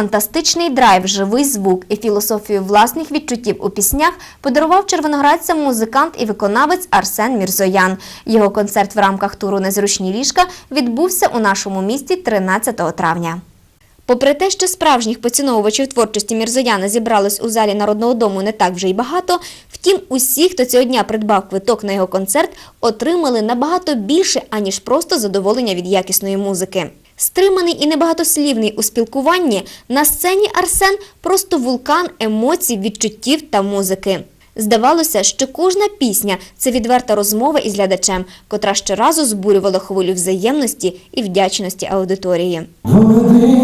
Фантастичний драйв, живий звук і філософію власних відчуттів у піснях подарував червоноградцям музикант і виконавець Арсен Мірзоян. Його концерт в рамках туру Незручні ліжка відбувся у нашому місті 13 травня. Попри те, що справжніх поціновувачів творчості Мірзояна зібралось у залі Народного дому не так вже й багато, втім, усі, хто цього дня придбав квиток на його концерт, отримали набагато більше, аніж просто задоволення від якісної музики. Стриманий і небагатослівний у спілкуванні, на сцені Арсен просто вулкан емоцій, відчуттів та музики. Здавалося, що кожна пісня це відверта розмова із глядачем, котра щоразу збурювала хвилю взаємності і вдячності аудиторії. Доведи,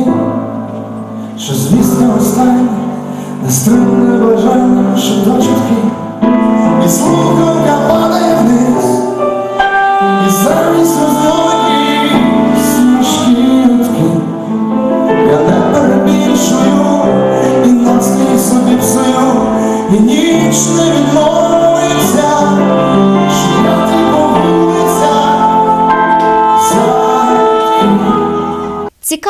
що звістка остання, нестримне бажання, що до чутки, і слухавка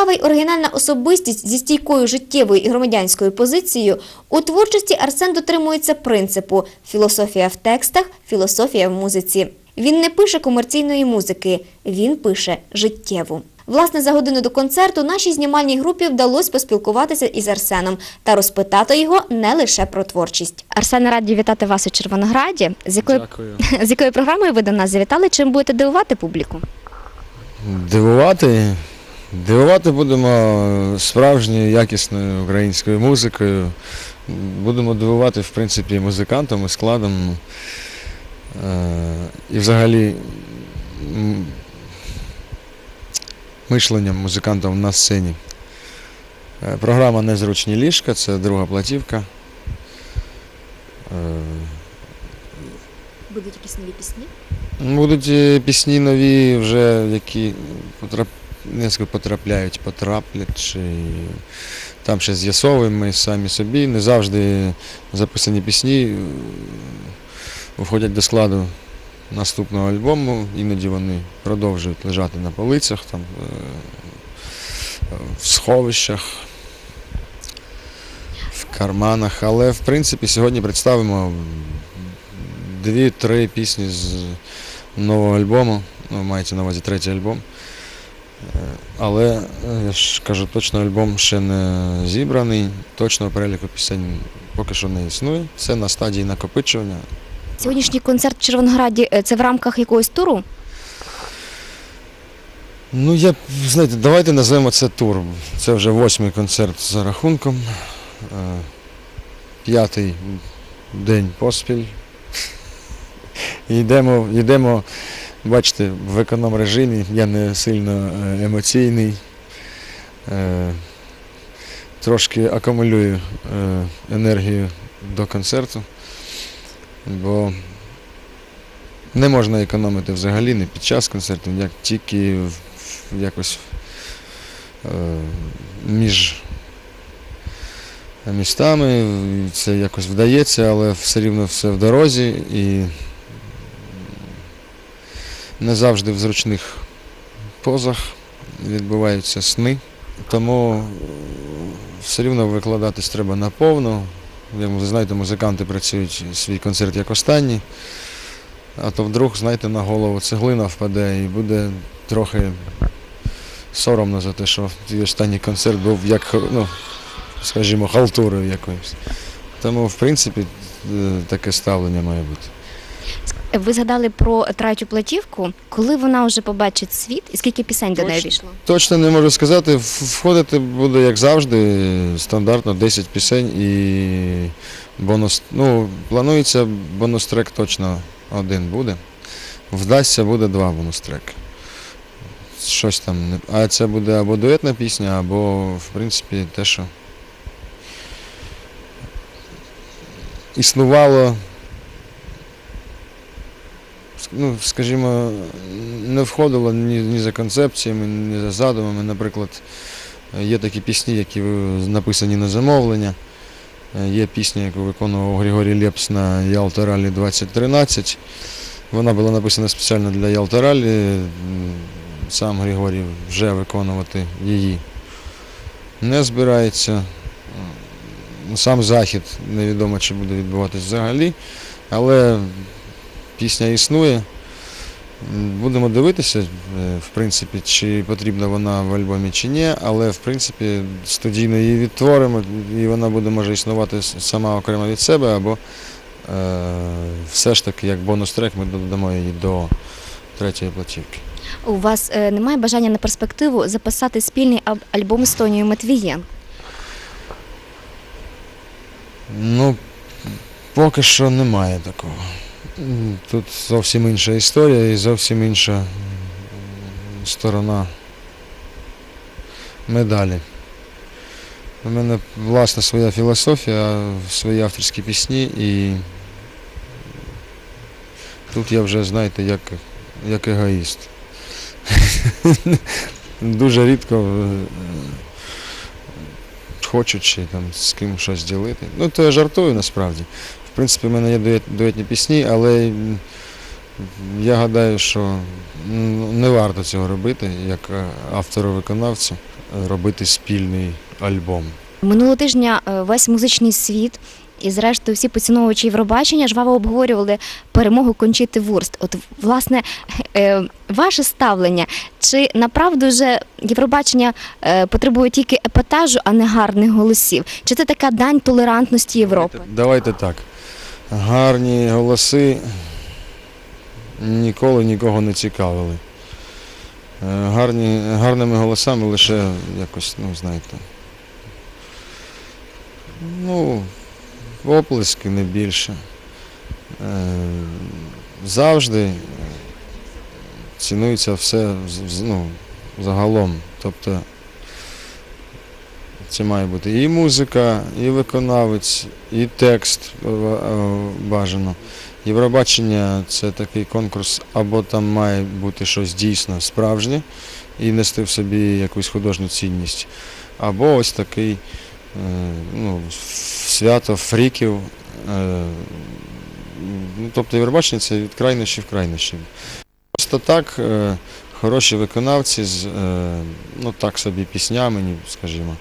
Цікава й оригінальна особистість зі стійкою життєвою і громадянською позицією у творчості Арсен дотримується принципу філософія в текстах, філософія в музиці. Він не пише комерційної музики, він пише життєву. Власне, за годину до концерту нашій знімальній групі вдалося поспілкуватися із Арсеном та розпитати його не лише про творчість. Арсен, раді вітати вас у Червонограді. З якою, Дякую. з якою програмою ви до нас завітали? Чим будете дивувати публіку? Дивувати. Дивувати будемо справжньою якісною українською музикою. Будемо дивувати, в принципі, музикантом і складом. Е, І взагалі мишленням музикантом на сцені. Е, Програма Незручні ліжка, це друга платівка. Будуть якісь нові пісні? Будуть е, пісні нові, вже які потрап... несколько потрапляють, потраплять. Чи... Там ще з'ясовуємо ми самі собі. Не завжди записані пісні е, входять до складу наступного альбому. Іноді вони продовжують лежати на полицях, там, е, в сховищах, в карманах. Але в принципі сьогодні представимо дві-три пісні з нового альбому. Ну, мається на увазі третій альбом. Але е, я ж кажу, точно альбом ще не зібраний, точного переліку пісень поки що не існує. Це на стадії накопичування. Сьогоднішній концерт в Червонограді е, це в рамках якогось туру? Ну, я знаєте, давайте назвемо це тур. Це вже восьмий концерт за рахунком. Е, П'ятий день поспіль. Йдемо, йдемо, бачите, в економ режимі. Я не сильно е, емоційний. Е, Трошки акумулюю е, енергію до концерту, бо не можна економити взагалі не під час концерту, як тільки якось між містами. Це якось вдається, але все рівно все в дорозі і не завжди в зручних позах відбуваються сни. Тому е, все рівно викладатись треба наповну. Як ви знаєте, музиканти працюють свій концерт як останній. А то вдруг, знаєте, на голову цеглина впаде і буде трохи соромно за те, що твій останній концерт був як, ну, скажімо, халтурою якоюсь. Тому, в принципі, е, таке ставлення має бути. Ви згадали про третю платівку. Коли вона вже побачить світ і скільки пісень до неї війшло? Точно не можу сказати, входити буде, як завжди, стандартно 10 пісень і бонус. Ну, планується бонус трек точно один буде. Вдасться буде два бонус треки. Щось там. А це буде або дуетна пісня, або, в принципі, те, що існувало. Ну, скажімо, не входило ні, ні за концепціями, ні за задумами. Наприклад, є такі пісні, які написані на замовлення. Е, Є пісня, яку виконував Григорій Лепс на Ялта Ралі 2013. Вона була написана спеціально для Ялта Ралі. Сам Григорій вже виконувати її не збирається. Сам захід невідомо, чи буде відбуватись взагалі, але пісня існує. Будемо дивитися, е, в принципі, чи потрібна вона в альбомі чи ні, але в принципі студійно її відтворимо, і вона буде може існувати сама окремо від себе, або е, все ж таки як бонус-трек ми додамо її до третьої платівки. У вас е, немає бажання на перспективу записати спільний альбом з Тонією Матвієн? Ну, поки що немає такого. Тут зовсім інша історія і зовсім інша сторона медалі. У мене власна своя філософія, свої авторські пісні, і тут я вже, знаєте, як, як егоїст. Дуже рідко е, хочу там з ким щось ділити. Ну, то я жартую насправді. В принципі, в мене є дуетні пісні, але я гадаю, що не варто цього робити, як е, автору-виконавцю, робити спільний альбом. Минулого тижня е, весь музичний світ і, зрештою, всі поціновувачі Євробачення жваво обговорювали перемогу Кончити Вурст. От, власне, е, ваше ставлення, чи направду вже Євробачення е, потребує тільки епатажу, а не гарних голосів? Чи це така дань толерантності Європи? Давайте так. Гарні голоси ніколи нікого не цікавили. Е, Гарні, гарними голосами лише якось, ну, знаєте. Ну, оплески не більше. Е, Завжди е, цінується все ну, загалом. Тобто це має бути і музика, і виконавець, і текст е, бажано. Євробачення це такий конкурс, або там має бути щось дійсно справжнє і нести в собі якусь художню цінність, або ось такий ну, свято фріків. е, Ну, тобто Євробачення це від крайнощів в крайнощі. Просто так е, хороші виконавці з е, ну, так собі піснями, скажімо.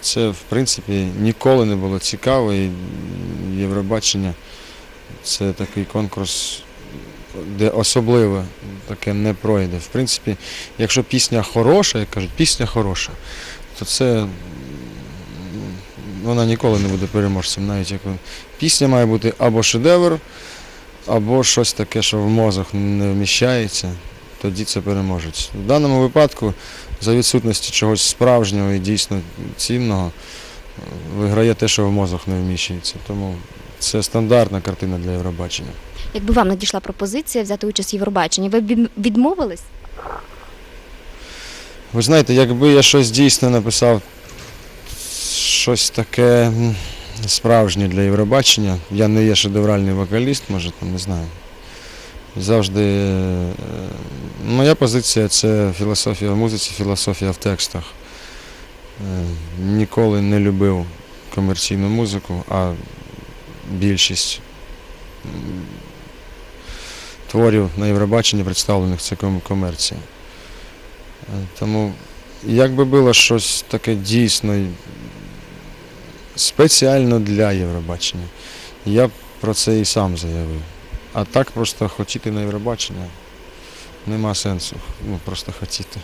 Це, в принципі, ніколи не було цікаво, і Євробачення це такий конкурс, де особливо таке не пройде. В принципі, якщо пісня хороша, як кажуть, пісня хороша, то це вона ніколи не буде переможцем. Навіть як пісня має бути або шедевр, або щось таке, що в мозок не вміщається, тоді це переможець. В даному випадку за відсутності чогось справжнього і дійсно цінного виграє те, що в мозок не вміщується. Тому це стандартна картина для Євробачення. Якби вам надійшла пропозиція взяти участь в Євробаченні, ви б відмовились? Ви знаєте, якби я щось дійсно написав, щось таке справжнє для Євробачення, я не є шедевральний вокаліст, може там не знаю. Завжди е, моя позиція це філософія в музиці, філософія в текстах. Е, Ніколи не любив комерційну музику, а більшість творів на Євробаченні представлених це комерція. Е, Тому як би було щось таке дійсно спеціально для Євробачення, я про це і сам заявив. А так просто хотіти на Євробачення нема сенсу. Ну, просто хотіти.